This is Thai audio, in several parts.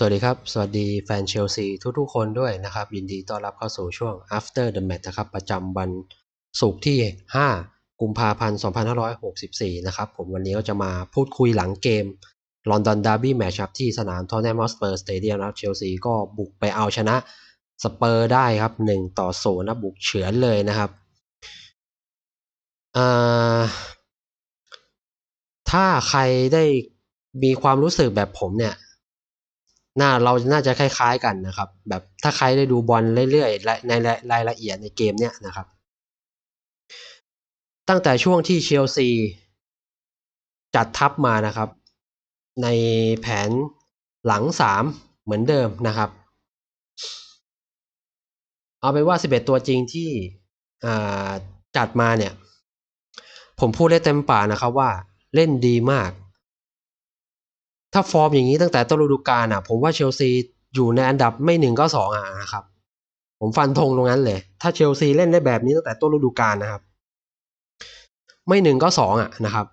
สวัสดีครับ สวัสดีแฟนเชลซีทุกๆคนด้วยนะครับ ยินดีต้อนรับเข้าสู่ช่วง after the match นะครับ ประจำวันศุกร์ที่ 5 กุมภาพันธ์ 2564 นะครับผมวันนี้ก็จะมาพูดคุยหลังเกมลอนดอนดาร์บี้แมชครับที่สนามทอนแนมอสเปอร์สเตเดียมนะครับเชลซีก็บุกไปเอาชนะสเปอร์ได้ครับ 1 ต่อ0นะบุกเฉือนเลยนะครับถ้าใครได้มีความรู้สึกแบบผมเนี่ย น่าเราน่าจะคล้าย ๆกันนะครับ แบบถ้าใครได้ดูบอลเรื่อยๆในรายละเอียดในเกมเนี้ยนะครับ ตั้งแต่ช่วงที่เชลซีจัดทัพมานะครับ ในแผนหลังสามเหมือนเดิมนะครับ เอาเป็นว่า 11 ตัวจริงที่จัดมาเนี่ย ผมพูดได้เต็มปากนะครับว่าเล่นดีมาก ถ้าฟอร์มอย่างนี้ตั้งแต่ต้นฤดูกาลอะ ผมว่าเชลซีอยู่ในอันดับไม่หนึ่งก็สองอะนะครับ ผมฟันธงตรงนั้นเลย ถ้าเชลซีเล่นได้แบบนี้ตั้งแต่ต้นฤดูกาลนะครับ ไม่หนึ่งก็สองอะนะครับ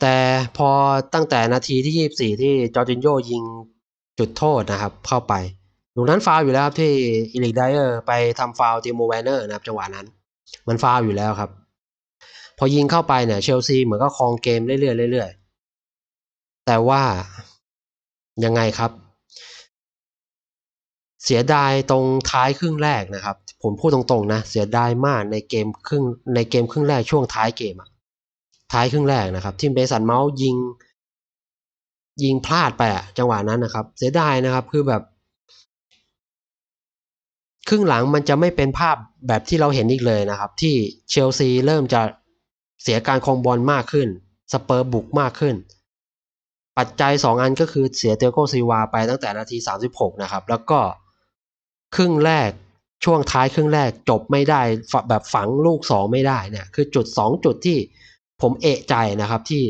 แต่พอตั้งแต่นาทีที่ยี่สี่ที่จอร์จินโยยิงจุดโทษนะครับ เข้าไปตรงนั้นฟาวอยู่แล้วครับที่อิลิกไดเออร์ไปทำฟาวติโมแวนเนอร์นะครับจังหวะนั้น มันฟาวอยู่แล้วครับ พอยิงเข้าไปเนี่ยเชลซีเหมือนก็ครองเกมเรื่อยๆเรื่อยๆแต่ว่ายังไงครับ เสียดายตรงท้ายครึ่งแรกนะครับ ผมพูดตรงๆนะเสียดายมากในเกมครึ่งในเกมครึ่งแรกช่วงท้ายเกมอะท้ายครึ่งแรกนะครับ ที่เบสันเมาส์ยิง ยิงพลาดไปอะจังหวะนั้นนะครับ เสียดายนะครับคือแบบ ครึ่งหลังมันจะไม่เป็นภาพแบบที่เราเห็นอีกเลยนะครับ ที่เชลซีเริ่มจะ เสียการครองบอลมากขึ้น สเปอร์บุกมากขึ้น ปัจจัยสองอันก็คือเสียเตโกซีวาไปตั้งแต่นาทีสามสิบหกนะครับ แล้วก็ครึ่งแรกช่วงท้ายครึ่งแรกจบไม่ได้แบบฝังลูกสองไม่ได้เนี่ยคือจุดสองจุดที่ผมเอะใจนะครับที่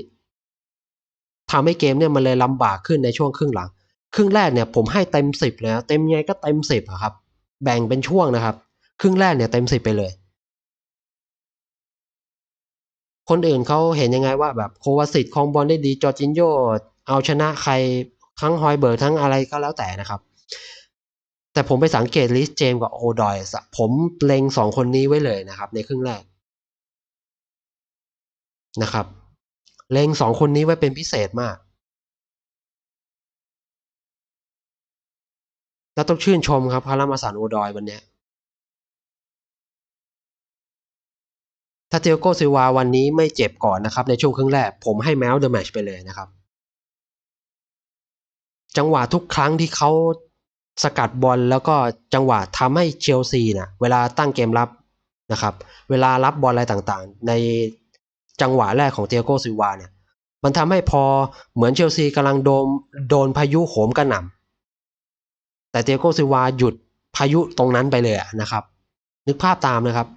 ทำให้เกมเนี่ยมันเลยลำบากขึ้นในช่วงครึ่งหลัง ครึ่งแรกเนี่ยผมให้เต็มสิบเลยนะเต็มยังไงก็เต็มสิบครับแบ่งเป็นช่วงนะครับ ครึ่งแรกเนี่ยเต็มสิบไปเลย คนอื่นเขาเห็นยังไงว่าแบบโควาสิตคองบอลได้ดีจอร์จินโยเอาชนะใครทั้งฮอยเบิร์กทั้งอะไรก็แล้วแต่นะครับ แต่ผมไปสังเกตลิสเจมกับโอดอยส์ผมเล็งสองคนนี้ไว้เลยนะครับ ในครึ่งแรกนะครับเล็งสองคนนี้ไว้เป็นพิเศษมาก แล้วต้องชื่นชมครับพารามาสานโอดอยวันนี้ ถ้าเทโกซิวาวันนี้ไม่เจ็บก่อนนะครับ ในช่วงครึ่งแรก ผมให้แมวเดอะแมชไปเลยนะครับ จังหวะทุกครั้งที่เขาสกัดบอลแล้วก็จังหวะทำให้เชลซีนะ่ะเวลาตั้งเกมรับนะครับ เวลารับบอลอะไรต่างๆ ในจังหวะแรกของเตียโกซิวาเนี่ย มันทำให้พอเหมือนเชลซีกำลังโดนโดนพายุโหมกระหน่ำแต่เตียโกซิวาหยุดพายุตรงนั้นไปเลยนะครับ นึกภาพตามนะครับ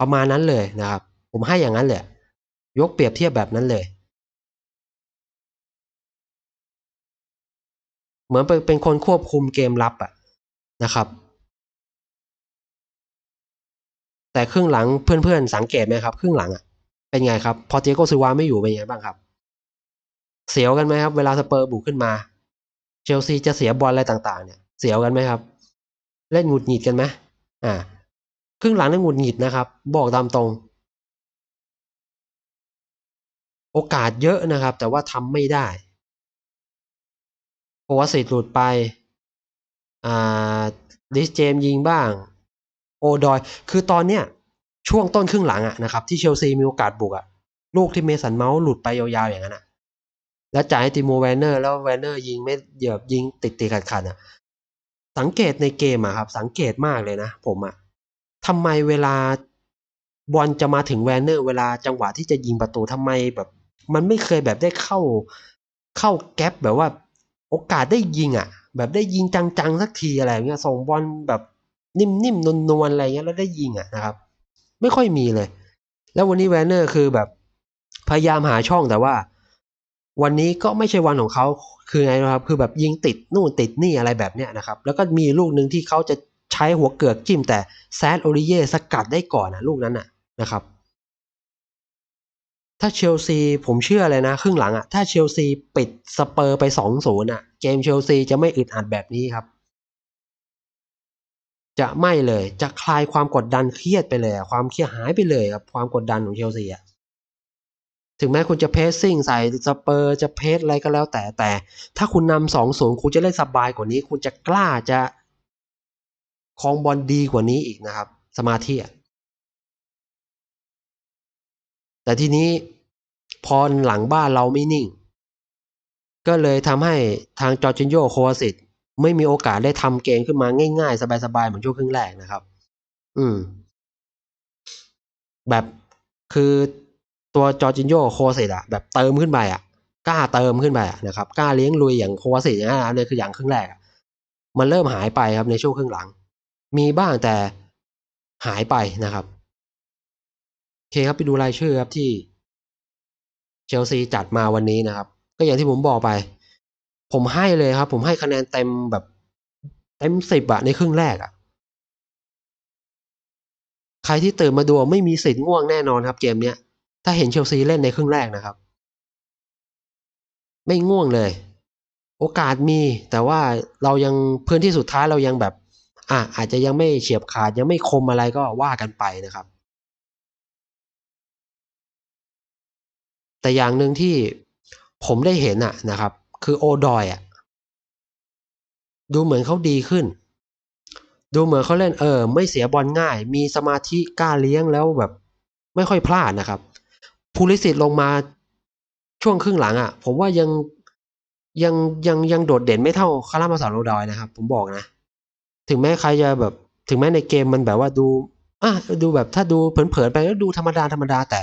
ประมาณนั้นเลยนะครับ ผมให้อย่างนั้นเลยยกเปรียบเทียบแบบนั้นเลย เหมือนเป็นคนควบคุมเกมรับอะนะครับ แต่ครึ่งหลังเพื่อนๆสังเกตไหมครับ ครึ่งหลังอะเป็นไงครับ พอเจโกซิวาไม่อยู่เป็นไงบ้างครับ เสียวกันไหมครับ เวลาสเปอร์บุกขึ้นมา เชลซีจะเสียบอลอะไรต่างๆ เนี่ย เสียวกันไหมครับ เล่นหงุดหงิดกันไหมอ่าครึ่งหลังนี่นหงุดหงิดนะครับ บอกตามตรง โอกาสเยอะนะครับ แต่ว่าทำไม่ได้โควาสิตหลุดไปอ่าดิสเจมยิงบ้าง โอดอย คือตอนเนี้ยช่วงต้นครึ่งหลังอะนะครับ ที่เชลซีมีโอกาสบุกอะลูกที่เมสันเมาส์หลุดไปยาวๆอย่างนั้นอะแล้วจ่ายให้ติโมแวนเนอร์แล้วแวนเนอร์ยิงไม่เหยียบยิงติดติดขัดขัดอะสังเกตในเกมอะครับ สังเกตมากเลยนะผมอะทำไมเวลาบอลจะมาถึงแวนเนอร์ เวลาจังหวะที่จะยิงประตูทำไมแบบ มันไม่เคยแบบได้เข้าเข้าแก๊ปแบบว่า โอกาสได้ยิงอะแบบได้ยิงจังๆสักทีอะไรเงี้ยส่งบอลแบบนิ่มๆนวลๆอะไรเงี้ยแล้วได้ยิงอะนะครับ ไม่ค่อยมีเลย แล้ววันนี้แวนเนอร์คือแบบพยายามหาช่องแต่ว่า วันนี้ก็ไม่ใช่วันของเขาคือไงนะครับ คือแบบยิงติดนู่นติดนี่อะไรแบบเนี้ยนะครับ แล้วก็มีลูกหนึ่งที่เขาจะใช้หัวเกือกจิ้มแต่แซดโอริเย่สกัดได้ก่อนนะลูกนั้นน่ะนะครับ ถ้าเชลซีผมเชื่อเลยนะ ครึ่งหลังอะถ้าเชลซีปิดสเปอร์ไปสองศูนย์อะเกมเชลซีจะไม่อึดอัดแบบนี้ครับ จะไม่เลยจะคลายความกดดันเครียดไปเลย ความเครียดหายไปเลยครับความกดดันของเชลซีอะถึงแม้คุณจะเพสซิ่งใส่สเปอร์จะเพสอะไรก็แล้วแต่แต่ ถ้าคุณนำสองศูนย์คุณจะเล่นสบายกว่านี้ คุณจะกล้าจะคองบอลดีกว่านี้อีกนะครับ สมาธิแต่ทีนี้ พอหลังบ้านเราไม่นิ่ง ก็เลยทำให้ทางจอร์จินโยโควาสิตไม่มีโอกาสได้ทำเกมขึ้นมาง่ายๆ สบายๆ เหมือนช่วงครึ่งแรกนะครับ อืม แบบคือตัวจอร์จินโยโควาสิตอะแบบเติมขึ้นไปอะกล้าเติมขึ้นไปะนะครับกล้าเลี้ยงลุยอย่างโควาสิตอย่างนั้นะเนี่ยคืออย่างครึ่งแรกมันเริ่มหายไปครับในช่วงครึ่งหลัง มีบ้างแต่หายไปนะครับโอเคครับไปดูรายชื่อครับที่ เชลซีจัดมาวันนี้นะครับ ก็อย่างที่ผมบอกไป ผมให้เลยครับ ผมให้คะแนนเต็มแบบเต็มสิบอะในครึ่งแรกอะใครที่ตื่นมาดูไม่มีสิทธิ์ง่วงแน่นอนครับ เกมเนี้ย ถ้าเห็นเชลซีเล่นในครึ่งแรกนะครับ ไม่ง่วงเลย โอกาสมี แต่ว่าเรายังพื้นที่สุดท้ายเรายังแบบ อะอาจจะยังไม่เฉียบขาดยังไม่คมอะไรก็ว่ากันไปนะครับ แต่อย่างหนึ่งที่ผมได้เห็นอะนะครับ คือโอดอยอะดูเหมือนเขาดีขึ้น ดูเหมือนเขาเล่นเออ ไม่เสียบอลง่าย มีสมาธิกล้าเลี้ยงแล้วแบบ ไม่ค่อยพลาดนะครับพูลิสิตลงมาช่วงครึ่งหลังอะผมว่ายังยังยังยังโดดเด่นไม่เท่าคารามาสาโรดอยนะครับ ผมบอกนะ ถึงแม้ใครจะแบบ ถึงแม้ในเกมมันแบบว่าดูอะดูแบบถ้าดูเผินๆไปก็ดูธรรมดาธรรมดาแต่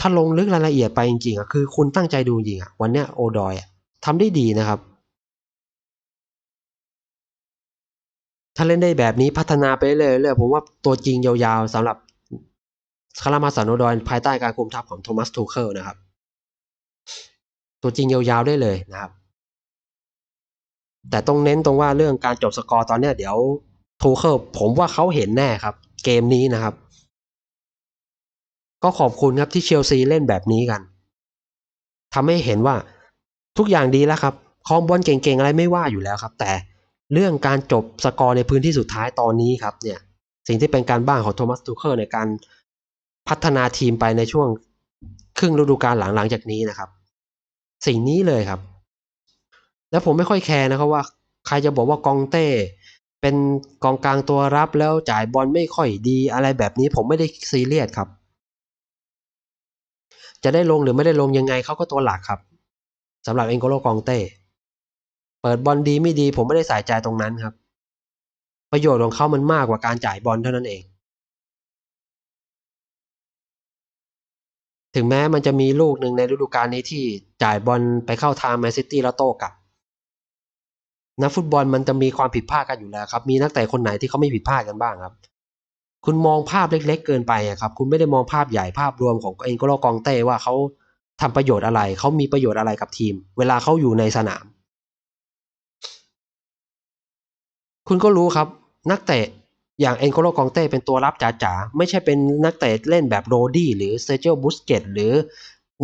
ถ้าลงลึกรายละเอียดไปจริงๆอะคือคุณตั้งใจดูจริงอะวันเนี้ยโอดอยทำได้ดีนะครับ ถ้าเล่นได้แบบนี้พัฒนาไปเรื่อยๆผมว่าตัวจริงยาวๆสำหรับคารามาสานโอดอยภายใต้การคุมทัพของโทมัสทูเคิลนะครับ ตัวจริงยาวๆได้เลยนะครับแต่ต้องเน้นตรงว่าเรื่องการจบสกอร์ตอนเนี้ยเดี๋ยวทูเคิลผมว่าเขาเห็นแน่ครับ เกมนี้นะครับ ก็ขอบคุณครับที่เชลซีเล่นแบบนี้กันทำให้เห็นว่าทุกอย่างดีแล้วครับ คองบอลเก่งๆ อะไรไม่ว่าอยู่แล้วครับ แต่เรื่องการจบสกอร์ในพื้นที่สุดท้ายตอนนี้ครับเนี่ยสิ่งที่เป็นการบ้านของโทมัสทูเคิลในการพัฒนาทีมไปในช่วงครึ่งฤดูกาลหลังหลังจากนี้นะครับ สิ่งนี้เลยครับ แล้วผมไม่ค่อยแคร์นะครับว่า ใครจะบอกว่ากองเต้ เป็นกองกลางตัวรับแล้วจ่ายบอลไม่ค่อยดีอะไรแบบนี้ผมไม่ได้ซีเรียสครับ จะได้ลงหรือไม่ได้ลงยังไงเขาก็ตัวหลักครับสำหรับเอ็นโกโลกองเต้ เปิดบอลดีไม่ดีผมไม่ได้ใส่ใจตรงนั้นครับ ประโยชน์ของเขามันมากกว่าการจ่ายบอลเท่านั้นเอง ถึงแม้มันจะมีลูกหนึ่งในฤดูกาลนี้ที่จ่ายบอลไปเข้าทางแมนซิตี้แล้วโต้กลับนักฟุตบอลมันจะมีความผิดพลาดกันอยู่แล้วครับ มีนักเตะคนไหนที่เขาไม่ผิดพลาดกันบ้างครับ คุณมองภาพเล็ก ๆ เกินไปอะครับ คุณไม่ได้มองภาพใหญ่ภาพรวมของเอ็นโกโลกองเต้ว่าเขาทำประโยชน์อะไรเขามีประโยชน์อะไรกับทีม เวลาเขาอยู่ในสนาม คุณก็รู้ครับ นักเตะอย่างเอ็นโกโลกองเต้เป็นตัวรับจ๋าๆ ไม่ใช่เป็นนักเตะเล่นแบบโรดี้หรือเซเจลบุสเกตหรือ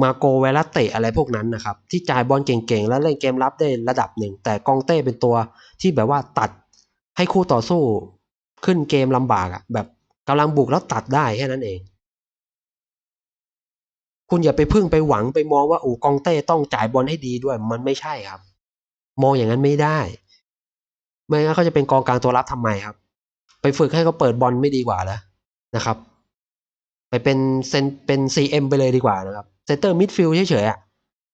มาโกเวลาเตะอะไรพวกนั้นนะครับ ที่จ่ายบอลเก่งๆ แล้วเล่นเกมรับได้ระดับหนึ่ง แต่กองเต้เป็นตัวที่แบบว่าตัดให้คู่ต่อสู้ขึ้นเกมลำบากอะแบบ กำลังบุกแล้วตัดได้แค่นั้นเอง คุณอย่าไปพึ่งไปหวังไปมองว่าโอ้กองเต้ต้องจ่ายบอลให้ดีด้วย มันไม่ใช่ครับ มองอย่างนั้นไม่ได้ ไม่งั้นเขาจะเป็นกองกลางตัวรับทำไมครับ ไปฝึกให้เขาเปิดบอลไม่ดีกว่าแล้วนะครับ ไปเป็นเซนเป็นซีเอ็มไปเลยดีกว่านะครับเซนเตอร์มิดฟิลด์เฉยๆอะ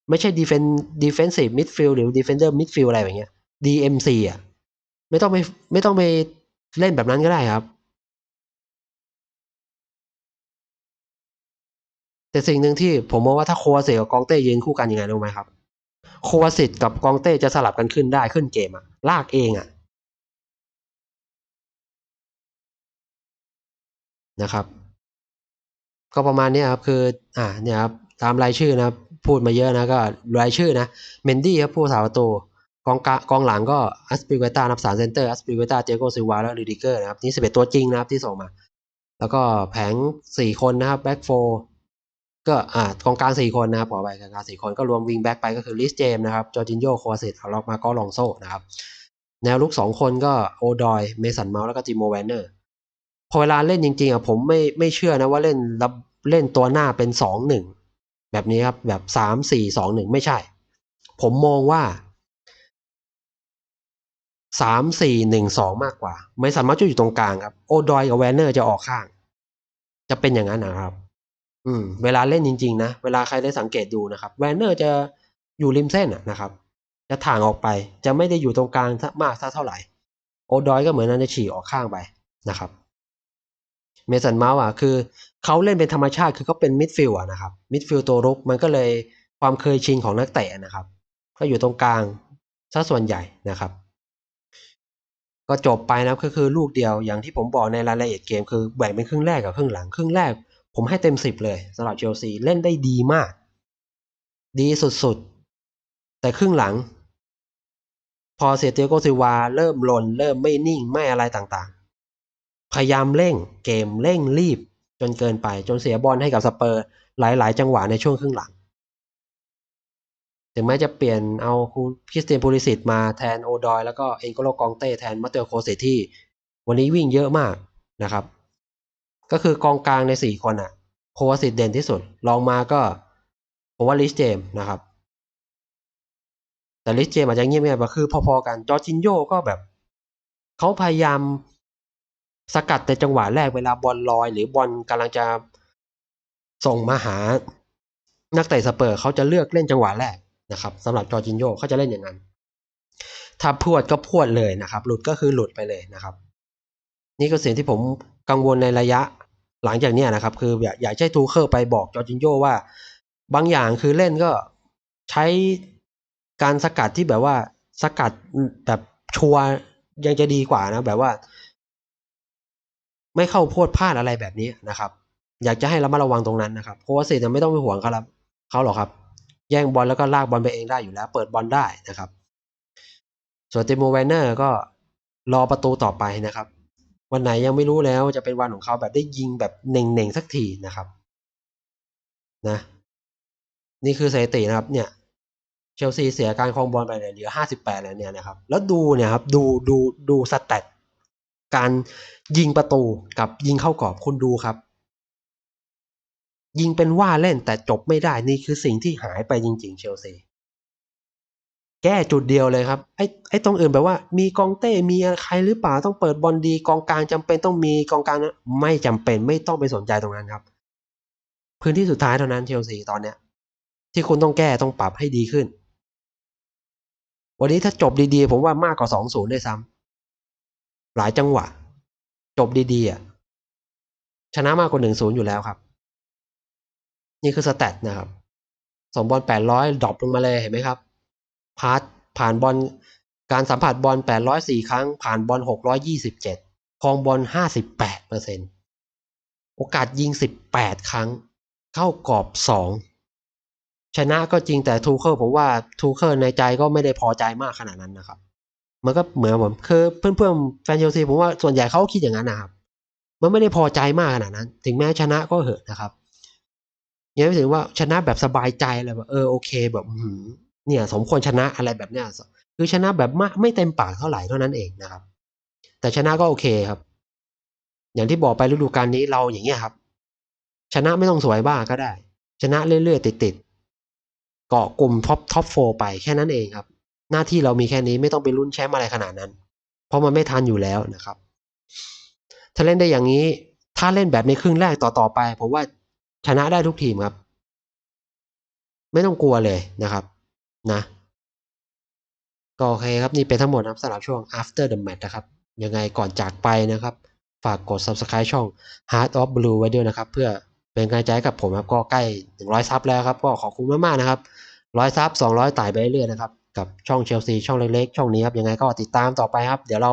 ไม่ใช่ดีเฟนดีเฟนซีฟมิดฟิลด์หรือดีเฟนเดอร์มิดฟิลด์อะไรแบบเงี้ย DMC อะไม่ต้องไปไม่ต้องไปเล่นแบบนั้นก็ได้ครับ แต่สิ่งหนึ่งที่ผมมองว่าถ้าโควาเซกับกองเต้ยืนคู่กันยังไงรู้ไหมครับ โควาสิตกับกองเต้จะสลับกันขึ้นได้ขึ้นเกมอะลากเองอะนะครับ ก็ประมาณนี้ครับคืออ่าเนี่ยครับตามรายชื่อนะพูดมาเยอะนะก็รายชื่อนะเมนดี้ครับผู้สาประตูกองกกองหลังก็อัสปิเวตานับสามเซนเตอร์อัสปิเวตาเจโกซิวาแล้วลิดิเกอร์นะครับนี่สิบเอ็ดตัวจริงนะครับที่ส่งมา แล้วก็แผงสี่คนนะครับแบ็กโฟ ก็อ่ากองกลางสี่คนนะครับขอไปกองกลางสี่คนก็รวมวิงแบ็กไปก็คือลิสเจมนะครับจอร์จินโยโคอาเซตล็อกมาก็ลองโซนะครับแนวลุกสองคนก็โอดอยเมสันเมาส์แล้วก็จิโมแวนเนอร์พอเวลาเล่นจริงๆอะผมไม่ไม่เชื่อนะว่าเล่นรับเล่นตัวหน้าเป็นสองหนึ่งแบบนี้ครับแบบสามสี่สองหนึ่งไม่ใช่ ผมมองว่าสามสี่หนึ่งสองมากกว่า ไม่สามารถจะอยู่ตรงกลางครับ โอดอยกับแวนเนอร์จะออกข้าง จะเป็นอย่างนั้นนะครับ อืมเวลาเล่นจริง ๆ นะ เวลาใครได้สังเกตดูนะครับแวนเนอร์จะอยู่ริมเส้นนะครับ จะถ่างออกไปจะไม่ได้อยู่ตรงกลางมากเท่าไหร่ โอดอยก็เหมือนนั้นจะฉี่ออกข้างไปนะครับเมสันเมาส์อะคือเขาเล่นเป็นธรรมชาติคือเขาเป็นมิดฟิลด์อะนะครับมิดฟิลด์ตัวรุกมันก็เลยความเคยชินของนักเตะนะครับ ก็อยู่ตรงกลางซะส่วนใหญ่นะครับ ก็จบไปนะก็คือลูกเดียวอย่างที่ผมบอกในรายละเอียดเกมคือแบ่งเป็นครึ่งแรกกับครึ่งหลังครึ่งแรก ผมให้เต็มสิบเลยสำหรับเชลซีเล่นได้ดีมาก ดีสุดๆ แต่ครึ่งหลัง พอเซเตียโกซิวาเริ่มหล่นเริ่มไม่นิ่งไม่อะไรต่างๆ พยายามเร่งเกมเร่งรีบจนเกินไปจนเสียบอลให้กับสเปอร์หลายๆ จังหวะในช่วงครึ่งหลัง ถึงแม้จะเปลี่ยนเอาคูคริสเตียนพูลิสิตมาแทนโอดอย แล้วก็เอ็นโกโลกองเต้แทนมาเตโอโคเซที่ วันนี้วิ่งเยอะมากนะครับ ก็คือกองกลางในสี่คนอะโควาสิตเด่นที่สุดลองมาก็ผมว่าลิสเจมนะครับ แต่ลิสเจมอาจจะเงียบๆไปคือ พอๆกันจอร์จินโยก็แบบเขาพยายามสกัดในจังหวะแรกเวลาบอลลอย หรือบอลกำลังจะส่งมาหานักเตะสเปอร์เขาจะเลือกเล่นจังหวะแรกนะครับสำหรับจอร์จินโยเขาจะเล่นอย่างนั้น ถ้าพวดก็พวดเลยนะครับ หลุดก็คือหลุดไปเลยนะครับ นี่ก็สิ่งที่ผมกังวลในระยะ หลังจากเนี้ยนะครับคืออยากอยากให้ทูเคิลไปบอกจอร์จินโยว่าบางอย่างคือเล่นก็ใช้การสกัดที่แบบว่าสกัดแบบชัวยังจะดีกว่านะแบบว่า ไม่เข้าโพดพลาดอะไรแบบนี้นะครับ อยากจะให้ระมัดระวังตรงนั้นนะครับเพราะว่าเซตไม่ต้องไปห่วงเขาครับเขาหรอกครับ แย่งบอลแล้วก็ลากบอลไปเองได้อยู่แล้ว เปิดบอลได้นะครับ ส่วนเตโมแวนเนอร์ก็รอประตูต่อไปนะครับ วันไหนยังไม่รู้แล้วจะเป็นวันของเขาแบบได้ยิงแบบเน่งๆสักทีนะครับนะนี่คือสถิตินะครับเนี่ยเชลซีเสียการครองบอลไปเนี่ยเหลือห้าสิบแปดแล้วเนี่ยนะครับ แล้วดูเนี่ยครับดูดูดูสแตทการยิงประตูกับยิงเข้ากรอบคุณดูครับ ยิงเป็นว่าเล่นแต่จบไม่ได้นี่คือสิ่งที่หายไปจริง ๆ เชลซี แก้จุดเดียวเลยครับ ไอ้ไอ้ตรงอื่นแบบว่า มีกองเต้มีใครหรือเปล่าต้องเปิดบอลดีกองกลางจำเป็นต้องมีกองกลางนะไม่จำเป็นไม่ต้องไปสนใจตรงนั้นครับ พื้นที่สุดท้ายเท่านั้นเชลซีตอนเนี้ย ที่คุณต้องแก้ต้องปรับให้ดีขึ้น วันนี้ถ้าจบดีๆ ผมว่ามากกว่าสองศูนย์ด้วยซ้ำหลายจังหวะ จบดีๆอะชนะมากกว่าหนึ่งศูนย์อยู่แล้วครับ นี่คือสแตทนะครับสองบอลแปดร้อยดรอปลงมาเลยเห็นไหมครับ พาร์ทผ่านบอลการสัมผัสบอลแปดร้อยสี่ครั้ง ผ่านบอลหกร้อยี่สิบเจ็ดครองบอลห้าสิบแปดเปอร์เซ็นโอกาสยิงสิบแปดครั้ง เข้ากรอบสองชนะก็จริงแต่ทูเคิลผมว่าทูเคิลในใจก็ไม่ได้พอใจมากขนาดนั้นนะครับ มันก็เหมือนผมคือเพื่อนๆ แฟนเชลซีผมว่าส่วนใหญ่เขาคิดอย่างนั้นนะครับ มันไม่ได้พอใจมากขนาดนั้น ถึงแม้ชนะก็เหอะนะครับยังไม่ถึงว่าชนะแบบสบายใจอะไรแบบเออโอเคแบบ เนี่ยสมควรชนะอะไรแบบเนี้ยคือชนะแบบไม่ไม่เต็มปากเท่าไหร่เท่านั้นเองนะครับ แต่ชนะก็โอเคครับ อย่างที่บอกไปฤดูกาลนี้เราอย่างเงี้ยครับ ชนะไม่ต้องสวยบ้าก็ได้ ชนะเรื่อยๆติดๆเกาะกลุ่มท็อปท็อปโฟไปแค่นั้นเองครับ หน้าที่เรามีแค่นี้ไม่ต้องไปลุ้นแชมป์อะไรขนาดนั้น เพราะมันไม่ทันอยู่แล้วนะครับ ถ้าเล่นได้อย่างนี้ ถ้าเล่นแบบในครึ่งแรกต่อๆไปผมว่าชนะได้ทุกทีมครับ ไม่ต้องกลัวเลยนะครับ นะ ก็โอเคครับนี่เป็นทั้งหมดครับสำหรับช่วง after the match นะครับ ยังไงก่อนจากไปนะครับ ฝากกด subscribe ช่อง Heart of Blue ไว้ด้วยนะครับ เพื่อเป็นกำลังใจกับผมครับก็ใกล้ถึงร้อยซับแล้วครับ ก็ขอบคุณมากๆนะครับร้อยซับสองร้อยไต่ไปเรื่อยๆนะครับ กับช่องเชลซีช่องเล็กๆ ช่องนี้ครับ ยังไงก็ติดตามต่อไปครับ เดี๋ยวเรา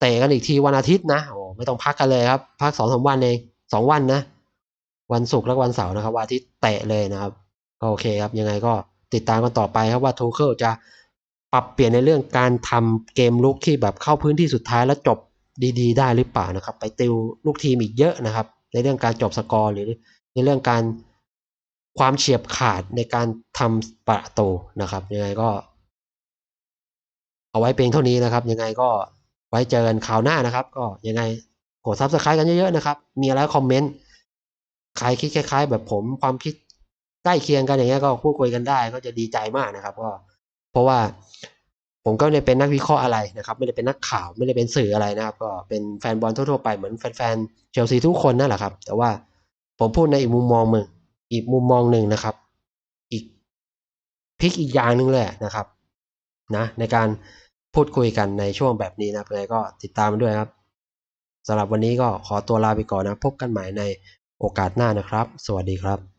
เตะกันอีกทีวันอาทิตย์นะโอ้ไม่ต้องพักกันเลยครับ พักสองสามวันเองสองวันนะ วันศุกร์และวันเสาร์นะครับวันอาทิตย์เตะเลยนะครับก็โอเคครับ ยังไงก็ ติดตามกันต่อไปครับว่าทูเคิลจะปรับเปลี่ยนในเรื่องการทำเกมลุกที่แบบเข้าพื้นที่สุดท้ายแล้วจบดีๆ ได้หรือเปล่านะครับ ไปติวลูกทีมอีกเยอะนะครับ ในเรื่องการจบสกอร์หรือในเรื่องการความเฉียบขาดในการทำประตูนะครับ ยังไงก็ เอาไว้เพียงเท่านี้นะครับ ยังไงก็ไว้เจอกันคราวหน้านะครับ ก็ยังไงกดซับสไครต์กันเยอะๆนะครับ มีอะไรคอมเมนต์ใครคิดคล้าย ๆ แบบผมความคิด ใกล้เคียงกันอย่างเงี้ยก็พูดคุยกันได้ก็จะดีใจมากนะครับก็เพราะว่าผมก็ไม่ได้เป็นนักวิเคราะห์อะไรนะครับ ไม่ได้เป็นนักข่าวไม่ได้เป็นสื่ออะไรนะครับ ก็เป็นแฟนบอลทั่วๆไปเหมือนแฟนๆเชลซีทุกคนนั่นแหละครับ แต่ว่าผมพูดในอีกมุมมองมึงอีกมุมมองหนึ่งนะครับ อีกพลิกอีกอย่างหนึ่งเลยนะครับนะในการพูดคุยกันในช่วงแบบนี้นะครับยังไงก็ติดตามมาด้วยครับสำหรับวันนี้ก็ขอตัวลาไปก่อนนะ พบกันใหม่ในโอกาสหน้านะครับ สวัสดีครับ